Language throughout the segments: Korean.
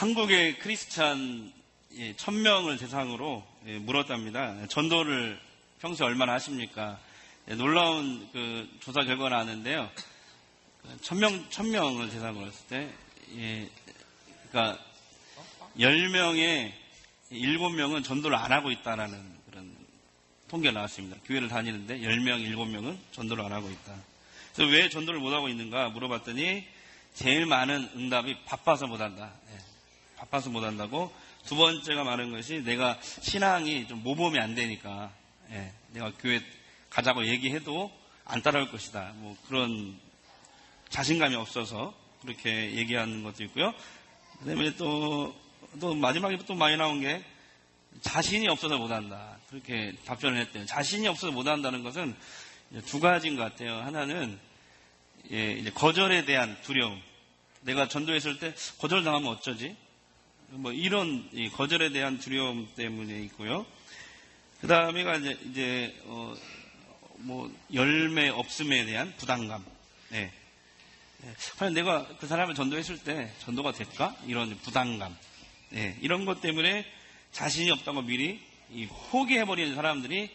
한국의 크리스찬 예, 천명을 대상으로 예, 물었답니다. 전도를 평소에 얼마나 하십니까? 예, 놀라운 그 조사 결과가 나왔는데요. 천명, 천명을 대상으로 했을 때, 예, 그러니까 10명에 7명은 전도를 안 하고 있다라는 그런 통계가 나왔습니다. 교회를 다니는데 10명, 7명은 전도를 안 하고 있다. 그래서 왜 전도를 못 하고 있는가 물어봤더니 제일 많은 응답이 바빠서 못 한다. 예, 바빠서 못 한다고. 두 번째가 많은 것이 내가 신앙이 좀 모범이 안 되니까 예, 내가 교회 가자고 얘기해도 안 따라올 것이다. 뭐 그런 자신감이 없어서 그렇게 얘기하는 것도 있고요. 그다음에 또, 또 마지막에 또 많이 나온 게 자신이 없어서 못한다. 그렇게 답변을 했대요. 자신이 없어서 못한다는 것은 두 가지인 것 같아요. 하나는 예, 거절에 대한 두려움. 내가 전도했을 때 거절당하면 어쩌지? 뭐 이런 거절에 대한 두려움 때문에 있고요. 그 다음에가 이제, 이제 어, 뭐 열매 없음에 대한 부담감. 네. 네. 과연 내가 그 사람을 전도했을 때 전도가 될까? 이런 부담감. 네. 이런 것 때문에 자신이 없다고 미리 포기해버리는 사람들이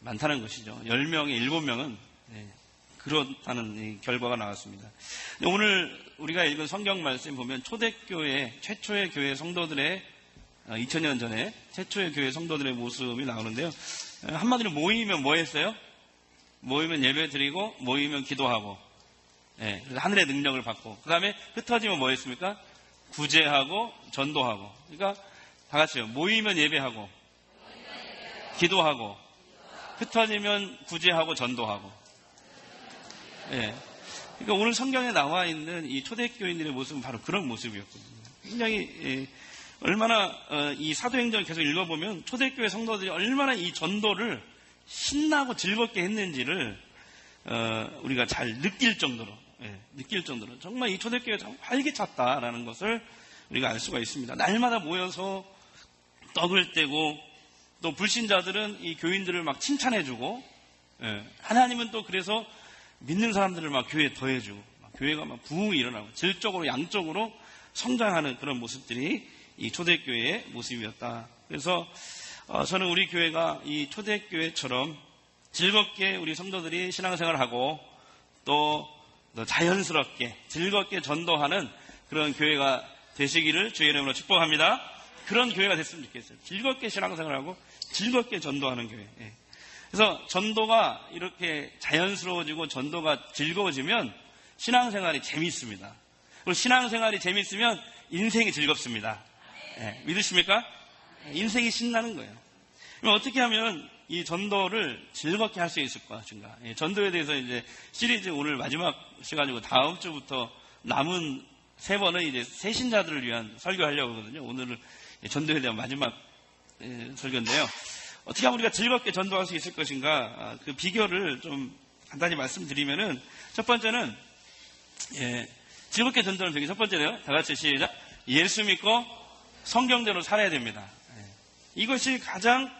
많다는 것이죠. 10명에 7명은 네. 그렇다는 결과가 나왔습니다. 오늘 우리가 읽은 성경 말씀 보면 초대교회, 최초의 교회 성도들의 2000년 어, 전에 최초의 교회 성도들의 모습이 나오는데요. 한마디로 모이면 뭐 했어요? 모이면 예배 드리고 모이면 기도하고 네, 하늘의 능력을 받고 그 다음에 흩어지면 뭐 했습니까? 구제하고 전도하고 그러니까 다 같이요. 모이면 예배하고 기도하고 흩어지면 구제하고 전도하고 예. 그러니까 오늘 성경에 나와 있는 이 초대교인들의 모습은 바로 그런 모습이었거든요. 굉장히 예, 얼마나 어, 이 사도행전을 계속 읽어보면 초대교회 성도들이 얼마나 이 전도를 신나고 즐겁게 했는지를 어, 우리가 잘 느낄 정도로 예, 느낄 정도로 정말 이 초대교회가 참 활기찼다라는 것을 우리가 알 수가 있습니다. 날마다 모여서 떡을 떼고 또 불신자들은 이 교인들을 막 칭찬해주고 예, 하나님은 또 그래서 믿는 사람들을 막 교회에 더해주고 교회가 막 부흥이 일어나고 질적으로 양적으로 성장하는 그런 모습들이 이 초대교회의 모습이었다. 그래서 어, 저는 우리 교회가 이 초대교회처럼 즐겁게 우리 성도들이 신앙생활을 하고 또 자연스럽게 즐겁게 전도하는 그런 교회가 되시기를 주의 이름으로 축복합니다. 그런 교회가 됐으면 좋겠어요. 즐겁게 신앙생활하고 즐겁게 전도하는 교회. 예. 그래서 전도가 이렇게 자연스러워지고 전도가 즐거워지면 신앙생활이 재미있습니다. 그리고 신앙생활이 재미있으면 인생이 즐겁습니다. 네, 믿으십니까? 인생이 신나는 거예요. 그럼 어떻게 하면 이 전도를 즐겁게 할 수 있을 것인가? 예, 전도에 대해서 이제 시리즈 오늘 마지막 시간이고 다음 주부터 남은 세 번은 이제 새 신자들을 위한 설교하려고 하거든요. 오늘은 전도에 대한 마지막 예, 설교인데요. 어떻게 하면 우리가 즐겁게 전도할 수 있을 것인가 아, 그 비결을 좀 간단히 말씀드리면은 첫 번째는 예, 즐겁게 전도는 되기 첫 번째로요. 다 같이 시작. 예수 믿고 성경대로 살아야 됩니다. 예, 이것이 가장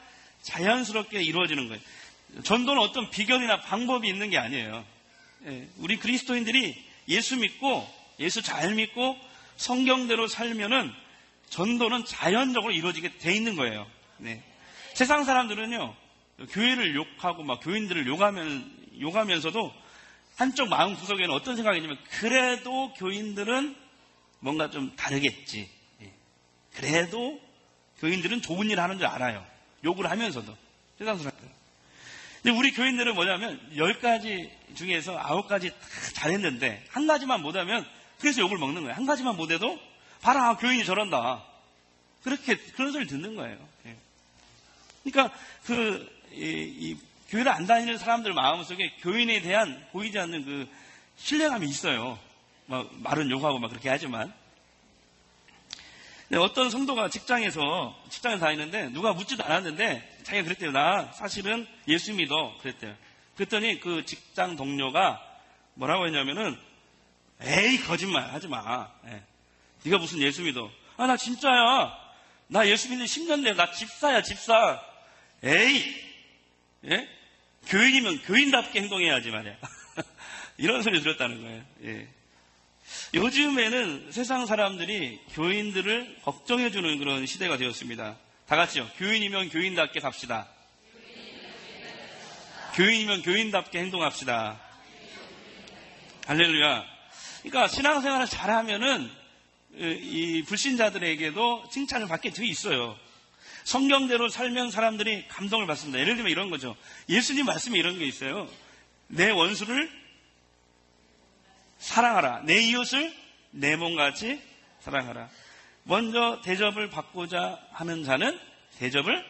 자연스럽게 이루어지는 거예요. 전도는 어떤 비결이나 방법이 있는 게 아니에요. 예, 우리 그리스도인들이 예수 믿고 예수 잘 믿고 성경대로 살면은 전도는 자연적으로 이루어지게 돼 있는 거예요. 네. 세상 사람들은요, 교회를 욕하고 막 교인들을 욕하면, 욕하면서도 한쪽 마음 구석에는 어떤 생각이 있냐면, 그래도 교인들은 뭔가 좀 다르겠지. 예. 그래도 교인들은 좋은 일 하는 줄 알아요. 욕을 하면서도. 세상 사람들. 근데 우리 교인들은 뭐냐면, 열 가지 중에서 아홉 가지 다 잘했는데, 한 가지만 못하면, 그래서 욕을 먹는 거예요. 한 가지만 못해도, 봐라, 교인이 저런다. 그렇게, 그런 소리를 듣는 거예요. 예. 그러니까 그, 이, 이 교회를 안 다니는 사람들 마음속에 교인에 대한 보이지 않는 그 신뢰감이 있어요. 막 말은 욕하고 막 그렇게 하지만. 어떤 성도가 직장에서, 직장에 다니는데 누가 묻지도 않았는데 자기가 그랬대요. 나 사실은 예수 믿어. 그랬대요. 그랬더니 그 직장 동료가 뭐라고 했냐면은 에이, 거짓말 하지 마. 예. 네가 무슨 예수 믿어. 아, 나 진짜야. 나 예수 믿는 10년 돼. 나 집사야, 집사. 에이! 예? 교인이면 교인답게 행동해야지 말이야. 이런 소리 들었다는 거예요. 예. 요즘에는 세상 사람들이 교인들을 걱정해주는 그런 시대가 되었습니다. 다 같이요. 교인이면 교인답게 삽시다. 교인이면 교인답게 행동합시다. 할렐루야. 그러니까 신앙생활을 잘하면은 이 불신자들에게도 칭찬을 받게 돼 있어요. 성경대로 살면 사람들이 감동을 받습니다. 예를 들면 이런 거죠. 예수님 말씀에 이런 게 있어요. 내 원수를 사랑하라. 내 이웃을 내 몸같이 사랑하라. 먼저 대접을 받고자 하는 자는 대접을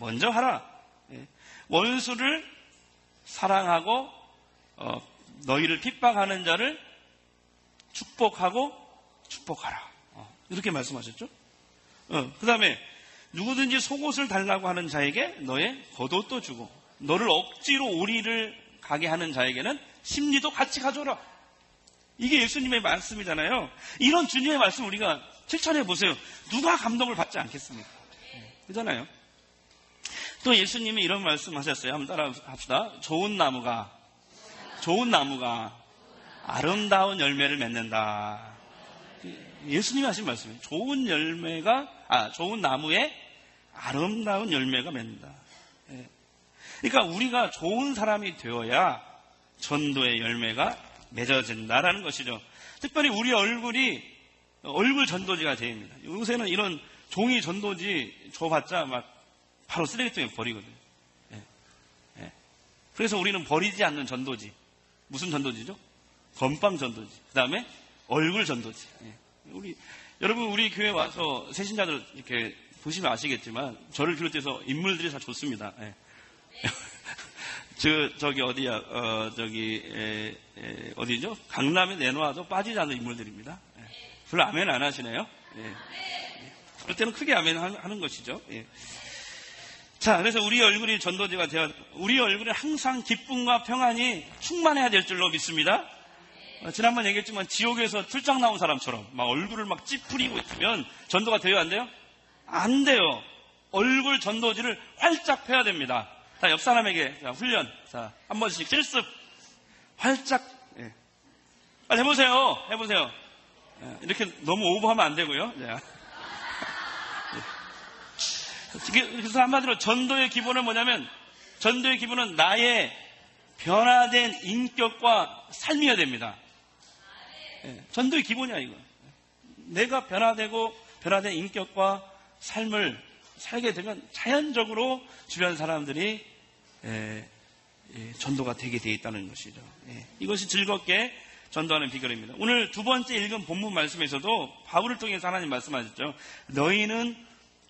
먼저 하라. 예. 원수를 사랑하고 어, 너희를 핍박하는 자를 축복하고 축복하라. 어, 이렇게 말씀하셨죠? 어, 그 다음에 누구든지 속옷을 달라고 하는 자에게 너의 겉옷도 주고 너를 억지로 오리를 가게 하는 자에게는 심리도 같이 가져라. 이게 예수님의 말씀이잖아요. 이런 주님의 말씀 우리가 실천해 보세요. 누가 감동을 받지 않겠습니까? 그잖아요. 또 예수님이 이런 말씀 하셨어요. 한번 따라 합시다. 좋은 나무가, 좋은 나무가 아름다운 열매를 맺는다. 예수님이 하신 말씀이에요. 좋은 열매가, 아, 좋은 나무에 아름다운 열매가 맺는다. 예. 그러니까 우리가 좋은 사람이 되어야 전도의 열매가 맺어진다라는 것이죠. 특별히 우리 얼굴이 얼굴 전도지가 됩니다. 요새는 이런 종이 전도지 줘봤자 막 바로 쓰레기통에 버리거든요. 예. 예. 그래서 우리는 버리지 않는 전도지. 무슨 전도지죠? 건빵 전도지. 그 다음에 얼굴 전도지. 예. 우리 여러분 우리 교회 와서 새신자들 이렇게 보시면 아시겠지만 저를 비롯해서 인물들이 다 좋습니다. 예. 저 저기 어디야? 어 저기 에, 에, 어디죠? 강남에 내놓아도 빠지지 않는 인물들입니다. 예. 별로 아멘 안 하시네요. 예. 그럴 때는 크게 아멘 하는 것이죠. 예. 자, 그래서 우리 얼굴이 전도지가 되어 우리 얼굴에 항상 기쁨과 평안이 충만해야 될 줄로 믿습니다. 어, 지난번 얘기했지만 지옥에서 출장 나온 사람처럼 막 얼굴을 막 찌푸리고 있으면 전도가 돼요, 안 돼요? 안 돼요. 얼굴 전도지를 활짝 펴야 됩니다. 자, 옆 사람에게 자, 훈련. 자, 한 번씩 실습. 활짝. 예. 빨리 해보세요. 해보세요. 예, 이렇게 너무 오버하면 안 되고요. 예. 그래서 한마디로 전도의 기본은 뭐냐면 전도의 기본은 나의 변화된 인격과 삶이어야 됩니다. 예, 전도의 기본이야 이거. 내가 변화되고 변화된 인격과 삶을 살게 되면 자연적으로 주변 사람들이 예, 예, 전도가 되게 돼 있다는 것이죠. 예, 이것이 즐겁게 전도하는 비결입니다. 오늘 두 번째 읽은 본문 말씀에서도 바울을 통해서 하나님 말씀하셨죠. 너희는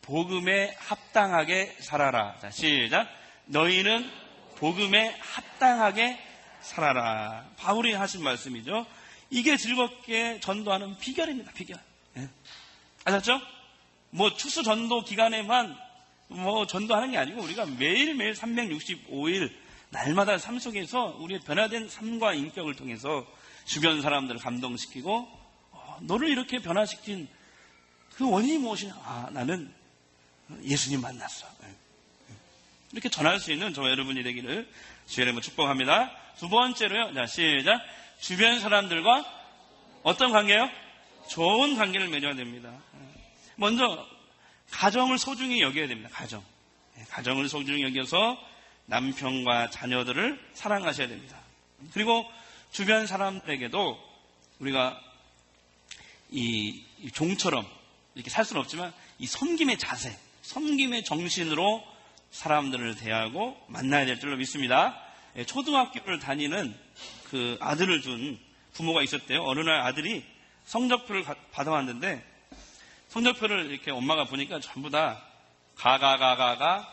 복음에 합당하게 살아라. 자, 시작. 너희는 복음에 합당하게 살아라. 바울이 하신 말씀이죠. 이게 즐겁게 전도하는 비결입니다. 비결. 예. 아셨죠? 뭐 추수 전도 기간에만 뭐 전도하는 게 아니고 우리가 매일매일 365일 날마다 삶 속에서 우리의 변화된 삶과 인격을 통해서 주변 사람들을 감동시키고 어, 너를 이렇게 변화시킨 그 원인이 무엇이냐? 아, 나는 예수님 만났어. 예. 이렇게 전할 수 있는 저와 여러분이 되기를 주의 이름으로 축복합니다. 두 번째로요. 자, 시작. 주변 사람들과 어떤 관계요? 좋은 관계를 맺어야 됩니다. 먼저 가정을 소중히 여겨야 됩니다. 가정. 네, 가정을 소중히 여겨서 남편과 자녀들을 사랑하셔야 됩니다. 그리고 주변 사람들에게도 우리가 이, 종처럼 이렇게 살 수는 없지만 이 섬김의 자세, 섬김의 정신으로 사람들을 대하고 만나야 될 줄로 믿습니다. 예, 초등학교를 다니는 그 아들을 둔 부모가 있었대요. 어느 날 아들이 성적표를 받아왔는데 성적표를 이렇게 엄마가 보니까 전부 다 가가가가가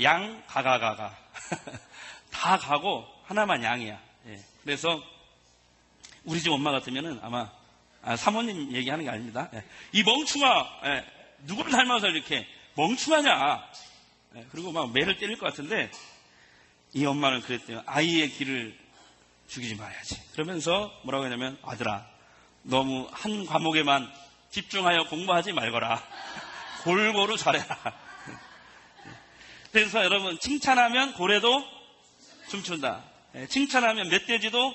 양 가가가가 다 가고 하나만 양이야. 예. 그래서 우리 집 엄마 같으면은 아마 아, 사모님 얘기하는 게 아닙니다. 예. 이 멍충아 예. 누구를 닮아서 이렇게 멍충하냐? 예. 그리고 막 매를 때릴 것 같은데 이 엄마는 그랬대요. 아이의 길을 죽이지 말아야지. 그러면서 뭐라고 했냐면 아들아 너무 한 과목에만 집중하여 공부하지 말거라. 골고루 잘해라. 그래서 여러분 칭찬하면 고래도 춤춘다. 예, 칭찬하면 멧돼지도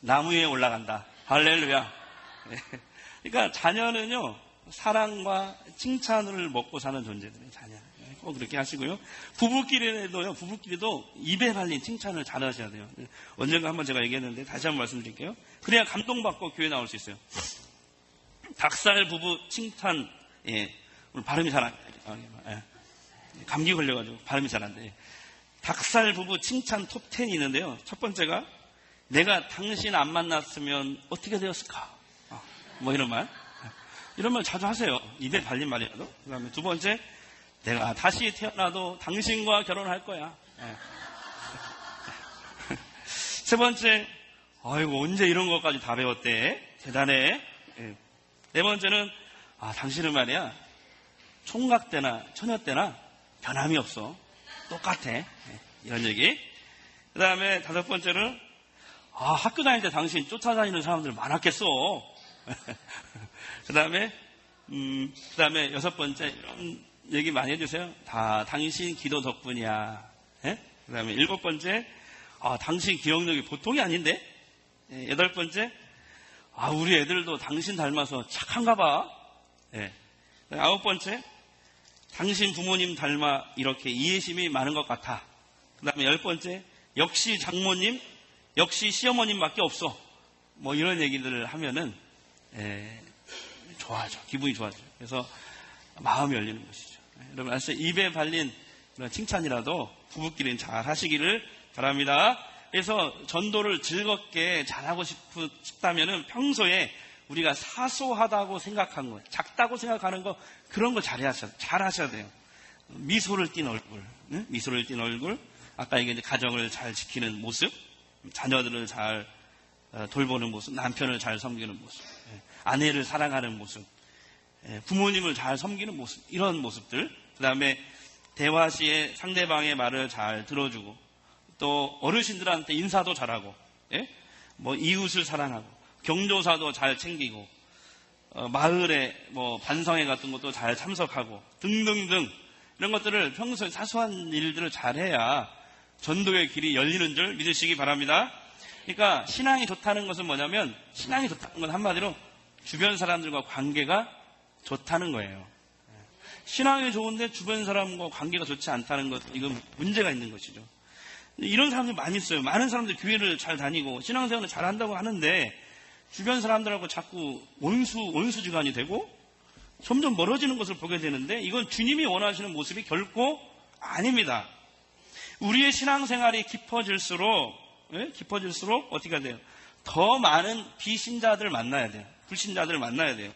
나무 위에 올라간다. 할렐루야. 예. 그러니까 자녀는요, 사랑과 칭찬을 먹고 사는 존재들이에요, 자녀. 예, 꼭 그렇게 하시고요. 부부끼리도요, 부부끼리도 입에 발린 칭찬을 잘 하셔야 돼요. 예, 언젠가 한번 제가 얘기했는데 다시 한번 말씀드릴게요. 그래야 감동받고 교회 나올 수 있어요. 닭살 부부 칭찬, 예. 오늘 발음이 잘 안, 예. 감기 걸려가지고 발음이 잘 안 돼. 닭살 부부 칭찬 톱 10이 있는데요. 첫 번째가 내가 당신 안 만났으면 어떻게 되었을까? 어, 뭐 이런 말. 이런 말 자주 하세요. 입에 발린 말이라도. 그 다음에 두 번째, 내가 다시 태어나도 당신과 결혼할 거야. 예. 세 번째, 아이고, 언제 이런 것까지 다 배웠대? 대단해. 예. 네 번째는, 아, 당신은 말이야. 총각 때나 처녀 때나 변함이 없어. 똑같아. 예. 이런 얘기. 그 다음에 다섯 번째는, 아, 학교 다닐 때 당신 쫓아다니는 사람들 많았겠어. 그 다음에, 음, 그 다음에 여섯 번째, 이런 얘기 많이 해주세요. 다 당신 기도 덕분이야. 예? 그 다음에 일곱 번째, 아, 당신 기억력이 보통이 아닌데? 예, 여덟 번째, 아, 우리 애들도 당신 닮아서 착한가 봐. 예. 아홉 번째, 당신 부모님 닮아 이렇게 이해심이 많은 것 같아. 그 다음에 열 번째, 역시 장모님, 역시 시어머님밖에 없어. 뭐 이런 얘기들을 하면은 에, 좋아하죠. 기분이 좋아져. 그래서 마음이 열리는 것이죠. 예, 여러분 아시죠? 입에 발린 그런 칭찬이라도 부부끼리는 잘 하시기를 바랍니다. 그래서 전도를 즐겁게 잘하고 싶다면은 평소에 우리가 사소하다고 생각한 거, 작다고 생각하는 거 그런 거 잘해야 잘 하셔야 돼요. 미소를 띤 얼굴, 응? 미소를 띤 얼굴. 아까 얘기한 가정을 잘 지키는 모습, 자녀들을 잘 어, 돌보는 모습, 남편을 잘 섬기는 모습, 예, 아내를 사랑하는 모습, 예, 부모님을 잘 섬기는 모습, 이런 모습들. 그 다음에 대화 시에 상대방의 말을 잘 들어주고, 또 어르신들한테 인사도 잘하고, 예? 뭐 이웃을 사랑하고, 경조사도 잘 챙기고, 어, 마을에 뭐 반성회 같은 것도 잘 참석하고, 등등등 이런 것들을 평소에 사소한 일들을 잘해야 전도의 길이 열리는 줄 믿으시기 바랍니다. 그러니까 신앙이 좋다는 것은 뭐냐면 신앙이 좋다는 건 한마디로 주변 사람들과 관계가 좋다는 거예요. 신앙이 좋은데 주변 사람과 관계가 좋지 않다는 것 이건 문제가 있는 것이죠. 이런 사람들이 많이 있어요. 많은 사람들이 교회를 잘 다니고 신앙생활을 잘 한다고 하는데 주변 사람들하고 자꾸 원수 원수지간이 되고 점점 멀어지는 것을 보게 되는데 이건 주님이 원하시는 모습이 결코 아닙니다. 우리의 신앙생활이 깊어질수록 예? 깊어질수록 어떻게 돼요? 더 많은 비신자들 만나야 돼요. 불신자들을 만나야 돼요.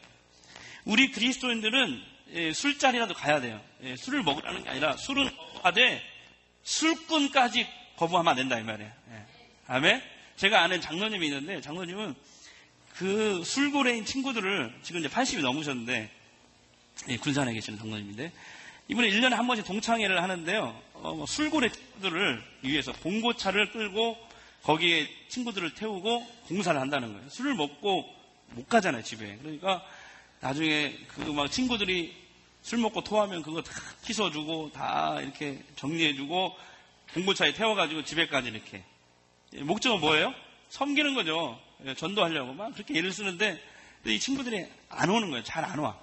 우리 그리스도인들은 예, 술자리라도 가야 돼요. 예, 술을 먹으라는 게 아니라 술은 하되 술꾼까지 거부하면 안 된다 이 말이에요. 예. 아멘. 제가 아는 장로님이 있는데 장로님은 그 술고래인 친구들을 지금 이제 80이 넘으셨는데 예, 군산에 계시는 장로님인데 이번에 1년에 한 번씩 동창회를 하는데요. 어, 뭐 술고래 친구들을 위해서 봉고차를 끌고 거기에 친구들을 태우고 공사를 한다는 거예요. 술을 먹고 못 가잖아요, 집에. 그러니까 나중에 그 막 친구들이 술 먹고 토하면 그거 다 씻어주고 다 이렇게 정리해주고 봉고차에 태워가지고 집에까지 이렇게. 목적은 뭐예요? 섬기는 거죠. 예, 전도하려고 막 그렇게 예를 쓰는데 이 친구들이 안 오는 거예요. 잘 안 와.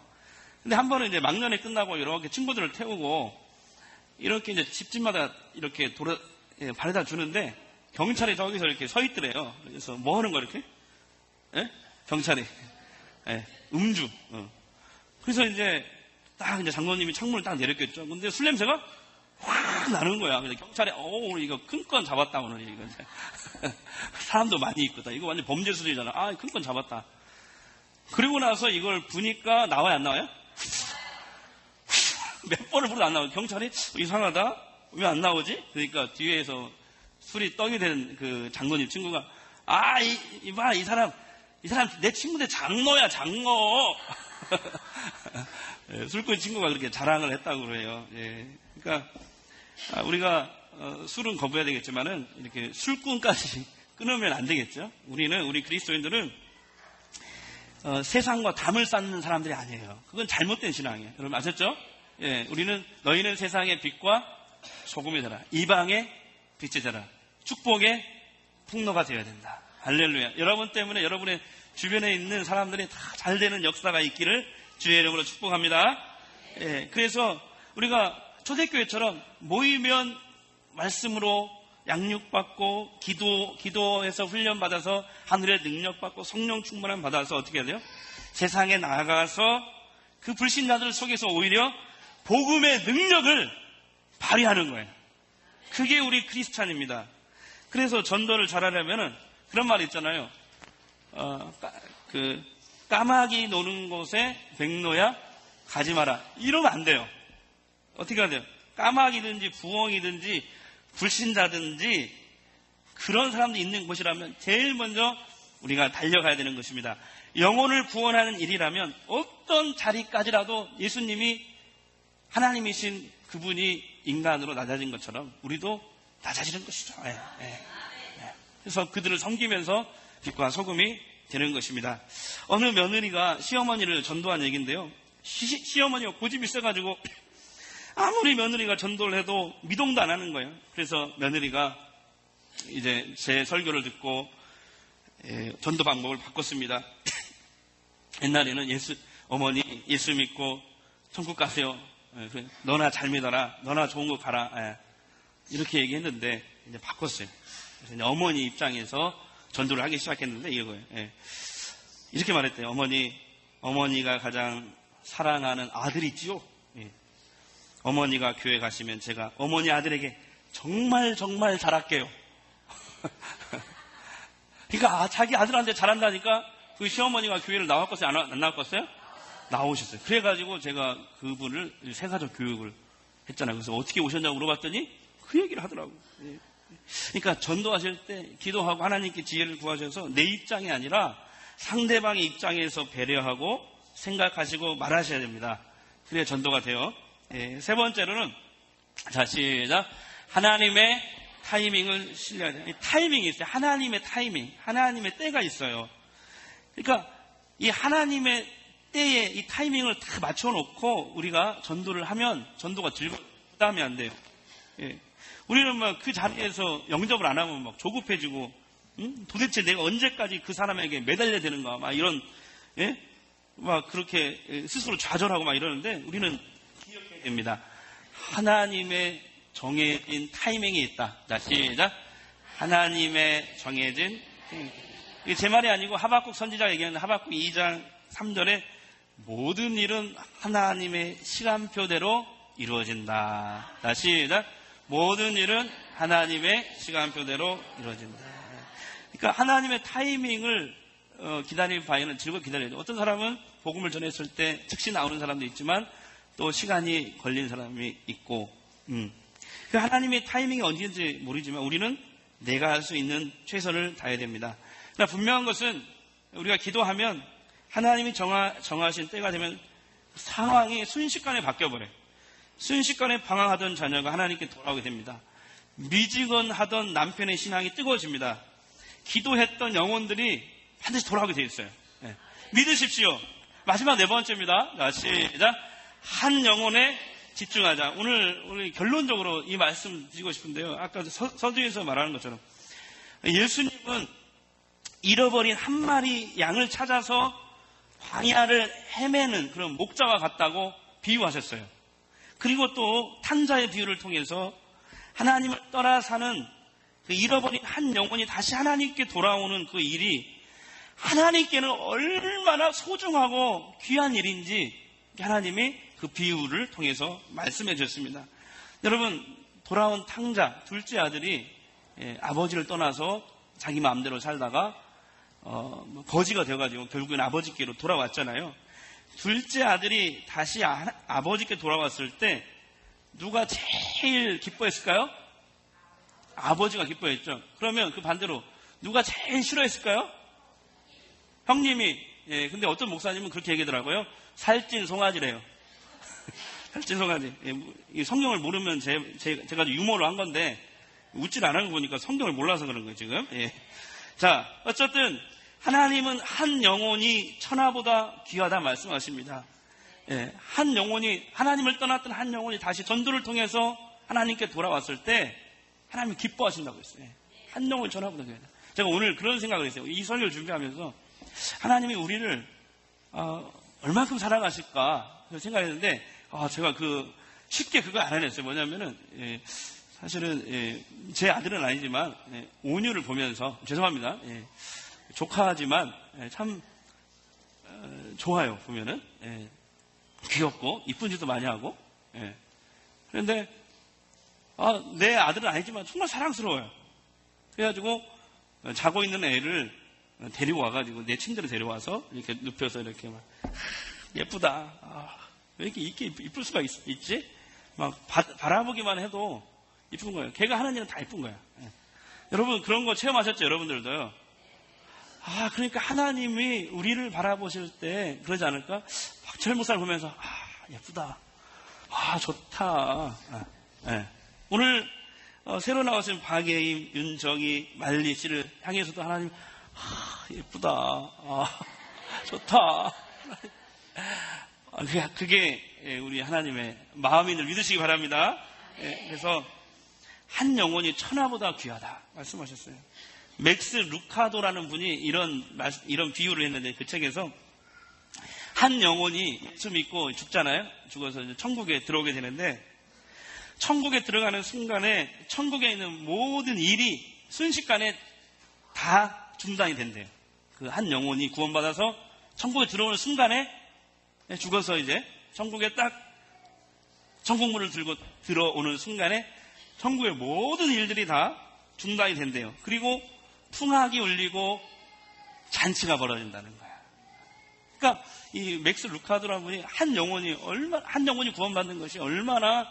근데 한 번은 이제 막년에 끝나고 이렇게 친구들을 태우고 이렇게 이제 집집마다 이렇게 돌아, 예, 바래다 주는데 경찰이 저기서 이렇게 서 있더래요. 그래서 뭐 하는 거 이렇게? 예? 경찰이. 예, 음주. 어. 그래서 이제 딱 이제 장로님이 창문을 딱 내렸겠죠. 근데 술 냄새가 확 나는 거야. 근데 경찰이, 어, 오늘 이거 큰 건 잡았다, 오늘 이거. 사람도 많이 있거든. 이거 완전 범죄 수준이잖아. 아, 큰 건 잡았다. 그리고 나서 이걸 부니까 나와요, 안 나와요? 몇 번을 불러도 안 나오고 경찰이 이상하다 왜 안 나오지? 그러니까 뒤에서 술이 떡이 된 그 장로님 친구가 아 이봐 이, 이 사람 이 사람 내 친구인데 장로야 장로 예, 술꾼 친구가 그렇게 자랑을 했다고 그래요. 예, 그러니까 아, 우리가 어, 술은 거부해야 되겠지만은 이렇게 술꾼까지 끊으면 안 되겠죠. 우리는 우리 그리스도인들은 어, 세상과 담을 쌓는 사람들이 아니에요. 그건 잘못된 신앙이에요. 여러분 아셨죠? 예, 우리는 너희는 세상의 빛과 소금이 되라. 이방의 빛이 되라. 축복의 풍로가 되어야 된다. 할렐루야. 여러분 때문에 여러분의 주변에 있는 사람들이 다 잘 되는 역사가 있기를 주의 이름으로 축복합니다. 예, 그래서 우리가 초대교회처럼 모이면 말씀으로 양육받고 기도 기도해서 훈련 받아서 하늘의 능력 받고 성령 충만함 받아서 어떻게 해야 돼요? 세상에 나가서 그 불신자들 속에서 오히려 복음의 능력을 발휘하는 거예요. 그게 우리 크리스찬입니다. 그래서 전도를 잘하려면은 그런 말 있잖아요. 어, 까, 그 까마귀 노는 곳에 백로야 가지 마라. 이러면 안 돼요. 어떻게 돼요? 까마귀든지 부엉이든지 불신자든지 그런 사람도 있는 곳이라면 제일 먼저 우리가 달려가야 되는 것입니다. 영혼을 구원하는 일이라면 어떤 자리까지라도 예수님이 하나님이신 그분이 인간으로 낮아진 것처럼 우리도 낮아지는 것이죠. 예, 예, 예. 그래서 그들을 섬기면서 빛과 소금이 되는 것입니다. 어느 며느리가 시어머니를 전도한 얘기인데요. 시, 어머니가 고집이 있어가지고 아무리 며느리가 전도를 해도 미동도 안 하는 거예요. 그래서 며느리가 이제 제 설교를 듣고 예, 전도 방법을 바꿨습니다. 옛날에는 예수 어머니 예수 믿고 천국 가세요. 예, 너나 잘 믿어라. 너나 좋은 거 가라. 예, 이렇게 얘기했는데 이제 바꿨어요. 이제 어머니 입장에서 전도를 하기 시작했는데 이거예요. 예. 이렇게 말했대요. 어머니, 어머니가 가장 사랑하는 아들 있지요. 예. 어머니가 교회 가시면 제가 어머니 아들에게 정말 정말 잘할게요. 그러니까 아, 자기 아들한테 잘한다니까 그 시어머니가 교회를 나왔겠어요? 안, 안 나왔겠어요? 나오셨어요. 그래가지고 제가 그분을 세가족 교육을 했잖아요. 그래서 어떻게 오셨냐고 물어봤더니 그 얘기를 하더라고요. 예. 그러니까 전도하실 때 기도하고 하나님께 지혜를 구하셔서 내 입장이 아니라 상대방의 입장에서 배려하고 생각하시고 말하셔야 됩니다. 그래야 전도가 돼요. 예, 세 번째로는 자 시작 하나님의 타이밍을 신뢰해야 돼요. 타이밍이 있어요. 하나님의 타이밍, 하나님의 때가 있어요. 그러니까 이 하나님의 때에 이 타이밍을 다 맞춰놓고 우리가 전도를 하면 전도가 즐겁 부담이 안 돼요. 예. 우리는 막 그 자리에서 영접을 안 하면 막 조급해지고 응? 도대체 내가 언제까지 그 사람에게 매달려야 되는가 막 이런 예? 막 그렇게 스스로 좌절하고 막 이러는데 우리는 됩니다. 하나님의 정해진 타이밍이 있다. 자 시작. 하나님의 정해진 이게 제 말이 아니고 하박국 선지자가 얘기하는 하박국 2장 3절에 모든 일은 하나님의 시간표대로 이루어진다. 자 시작. 모든 일은 하나님의 시간표대로 이루어진다. 그러니까 하나님의 타이밍을 어, 기다릴 바에는 즐겁게 기다려야 돼요. 어떤 사람은 복음을 전했을 때 즉시 나오는 사람도 있지만 또 시간이 걸린 사람이 있고, 음. 그 하나님의 타이밍이 언제인지 모르지만 우리는 내가 할 수 있는 최선을 다해야 됩니다. 그러나 분명한 것은 우리가 기도하면 하나님이 정하, 정하신 때가 되면 상황이 순식간에 바뀌어버려요. 순식간에 방황하던 자녀가 하나님께 돌아오게 됩니다. 미지근하던 남편의 신앙이 뜨거워집니다. 기도했던 영혼들이 반드시 돌아오게 되어 있어요. 네. 믿으십시오. 마지막 네 번째입니다. 자, 시작. 한 영혼에 집중하자. 오늘, 오늘 결론적으로 이 말씀 드리고 싶은데요. 아까 서, 서두에서 말하는 것처럼 예수님은 잃어버린 한 마리 양을 찾아서 광야를 헤매는 그런 목자와 같다고 비유하셨어요. 그리고 또 탄자의 비유를 통해서 하나님을 떠나 사는 그 잃어버린 한 영혼이 다시 하나님께 돌아오는 그 일이 하나님께는 얼마나 소중하고 귀한 일인지 하나님이 그 비유를 통해서 말씀해 주셨습니다. 여러분, 돌아온 탕자, 둘째 아들이 예, 아버지를 떠나서 자기 마음대로 살다가 어, 뭐 거지가 되어가지고 결국엔 아버지께로 돌아왔잖아요. 둘째 아들이 다시 아, 아버지께 돌아왔을 때 누가 제일 기뻐했을까요? 아버지가 기뻐했죠. 그러면 그 반대로 누가 제일 싫어했을까요? 형님이. 예, 근데 어떤 목사님은 그렇게 얘기하더라고요. 살찐 송아지래요. 살찐 송아지. 예, 성경을 모르면 제, 제, 제가 유머로 한 건데 웃질 안 하는 거 보니까 성경을 몰라서 그런 거예요, 지금. 예. 자, 어쨌든 하나님은 한 영혼이 천하보다 귀하다 말씀하십니다. 예, 한 영혼이 하나님을 떠났던 한 영혼이 다시 전도를 통해서 하나님께 돌아왔을 때 하나님이 기뻐하신다고 했어요. 한 영혼 전하보다 귀하다. 제가 오늘 그런 생각을 했어요. 이 설교를 준비하면서 하나님이 우리를 어, 얼마큼 사랑하실까 생각했는데 아, 제가 그 쉽게 그거 알아냈어요. 뭐냐면은 예, 사실은 예, 제 아들은 아니지만 예, 온유를 보면서 죄송합니다. 예, 조카지만 예, 참 어, 좋아요 보면은 예, 귀엽고 이쁜 짓도 많이 하고 예. 그런데 아, 내 아들은 아니지만 정말 사랑스러워요. 그래가지고 어, 자고 있는 애를 데리고 와가지고 내 침대로 데려와서 이렇게 눕혀서 이렇게 막 예쁘다. 아, 왜 이렇게 이렇게 이쁠 수가 있, 지막 바라보기만 해도 이쁜 거예요. 걔가 하는 일은 다 이쁜 거야. 예. 여러분 그런 거 체험하셨죠? 여러분들도요. 아 그러니까 하나님이 우리를 바라보실 때 그러지 않을까? 박철 목사를 보면서 아 예쁘다. 아 좋다. 아, 예. 오늘 어, 새로 나오신 박예임, 윤정희, 말리 씨를 향해서도 하나님 아, 예쁘다. 아, 좋다. 아, 그게 예, 우리 하나님의 마음인을 믿으시기 바랍니다. 예, 그래서 한 영혼이 천하보다 귀하다 말씀하셨어요. 맥스 루카도라는 분이 이런 이런 비유를 했는데 그 책에서 한 영혼이 예수 믿고 죽잖아요. 죽어서 천국에 들어오게 되는데 천국에 들어가는 순간에 천국에 있는 모든 일이 순식간에 다 중단이 된대요. 그 한 영혼이 구원받아서 천국에 들어오는 순간에 죽어서 이제 천국에 딱 천국문을 들고 들어오는 순간에 천국의 모든 일들이 다 중단이 된대요. 그리고 풍악이 울리고 잔치가 벌어진다는 거야. 그러니까 이 맥스 루카드라는 분이 한 영혼이 얼마 한 영혼이 구원받는 것이 얼마나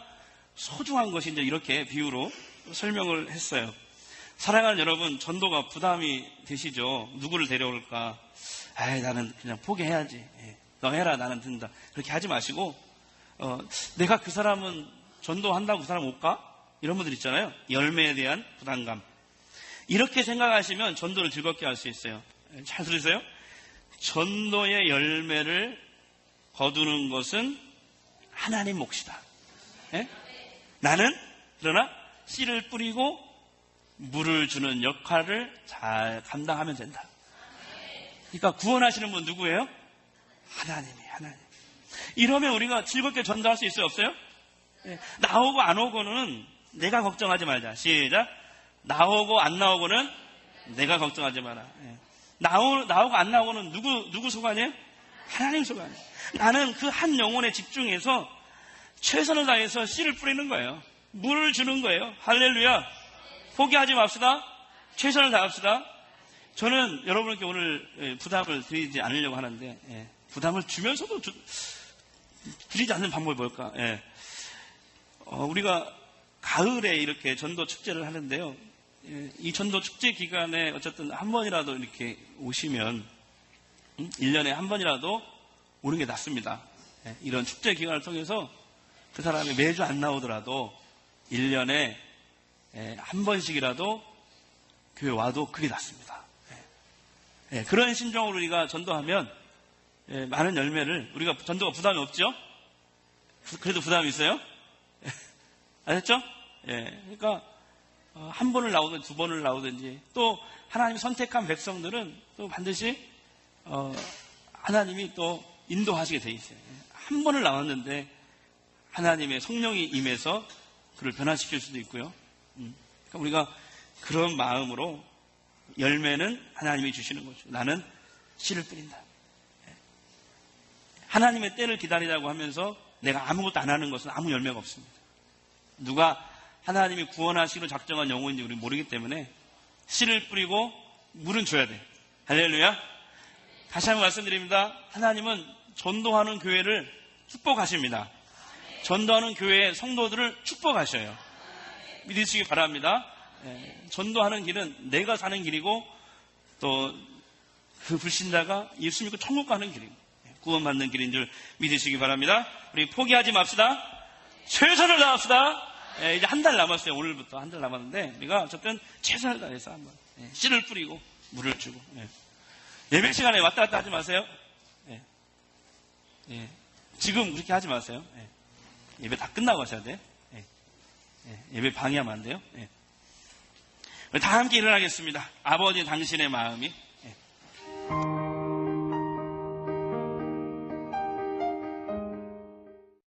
소중한 것인지 이렇게 비유로 설명을 했어요. 사랑하는 여러분, 전도가 부담이 되시죠? 누구를 데려올까? 아이, 나는 그냥 포기해야지. 예, 너 해라, 나는 든다. 그렇게 하지 마시고, 어, 내가 그 사람은 전도한다고 그 사람 올까? 이런 분들 있잖아요. 열매에 대한 부담감. 이렇게 생각하시면 전도를 즐겁게 할 수 있어요. 예, 잘 들으세요? 전도의 열매를 거두는 것은 하나님 몫이다. 예? 나는 그러나 씨를 뿌리고 물을 주는 역할을 잘 감당하면 된다. 그러니까 구원하시는 분 누구예요? 하나님이 하나님. 이러면 우리가 즐겁게 전도할 수 있어요, 없어요? 네. 나오고 안 오고는 내가 걱정하지 말자. 시작. 나오고 안 나오고는 내가 걱정하지 마라. 네. 나오, 나오고 안 나오고는 누구, 누구 소관이에요? 하나님 소관이에요. 나는 그 한 영혼에 집중해서 최선을 다해서 씨를 뿌리는 거예요. 물을 주는 거예요. 할렐루야. 포기하지 맙시다. 최선을 다합시다. 저는 여러분께 오늘 예, 부담을 드리지 않으려고 하는데 예, 부담을 주면서도 주, 드리지 않는 방법이 뭘까? 예. 어, 우리가 가을에 이렇게 전도 축제를 하는데요. 예, 이 전도 축제 기간에 어쨌든 한 번이라도 이렇게 오시면 음? 1년에 한 번이라도 오는 게 낫습니다. 예, 이런 축제 기간을 통해서 그 사람이 매주 안 나오더라도 1년에 예, 한 번씩이라도 교회 와도 그게 낫습니다. 예. 예, 그런 심정으로 우리가 전도하면 많은 열매를 우리가 전도가 부담이 없죠? 그래도 부담이 있어요? 아셨죠? 예, 그러니까 어, 한 번을 나오든 두 번을 나오든지 또 하나님 선택한 백성들은 또 반드시 어, 하나님이 또 인도하시게 돼 있어요. 한 번을 나왔는데 하나님의 성령이 임해서 그를 변화시킬 수도 있고요. 음. 그러니까 우리가 그런 마음으로 열매는 하나님이 주시는 거죠. 나는 씨를 뿌린다. 예. 하나님의 때를 기다리라고 하면서 내가 아무것도 안 하는 것은 아무 열매가 없습니다. 누가 하나님이 구원하시기로 작정한 영혼인지 우리 모르기 때문에 씨를 뿌리고 물은 줘야 돼. 할렐루야. 다시 한번 말씀드립니다. 하나님은 전도하는 교회를 축복하십니다. 전도하는 교회의 성도들을 축복하셔요. 믿으시기 바랍니다. 예, 전도하는 길은 내가 사는 길이고 또 그 불신자가 예수 믿고 천국 가는 예, 구원받는 길인 줄 믿으시기 바랍니다. 우리 포기하지 맙시다. 최선을 다합시다. 예, 이제 한 달 남았어요. 오늘부터 한 달 남았는데 우리가 어쨌든 최선을 다해서 한번 예, 씨를 뿌리고 물을 주고 예. 배 시간에 왔다 갔다 하지 마세요. 예. 지금 그렇게 하지 마세요. 예 배 다 끝나고 하셔야 돼요. 예. 예. 배 방해하면 안 돼요. 예. 다 함께 일어나겠습니다. 아버지 당신의 마음이. 예.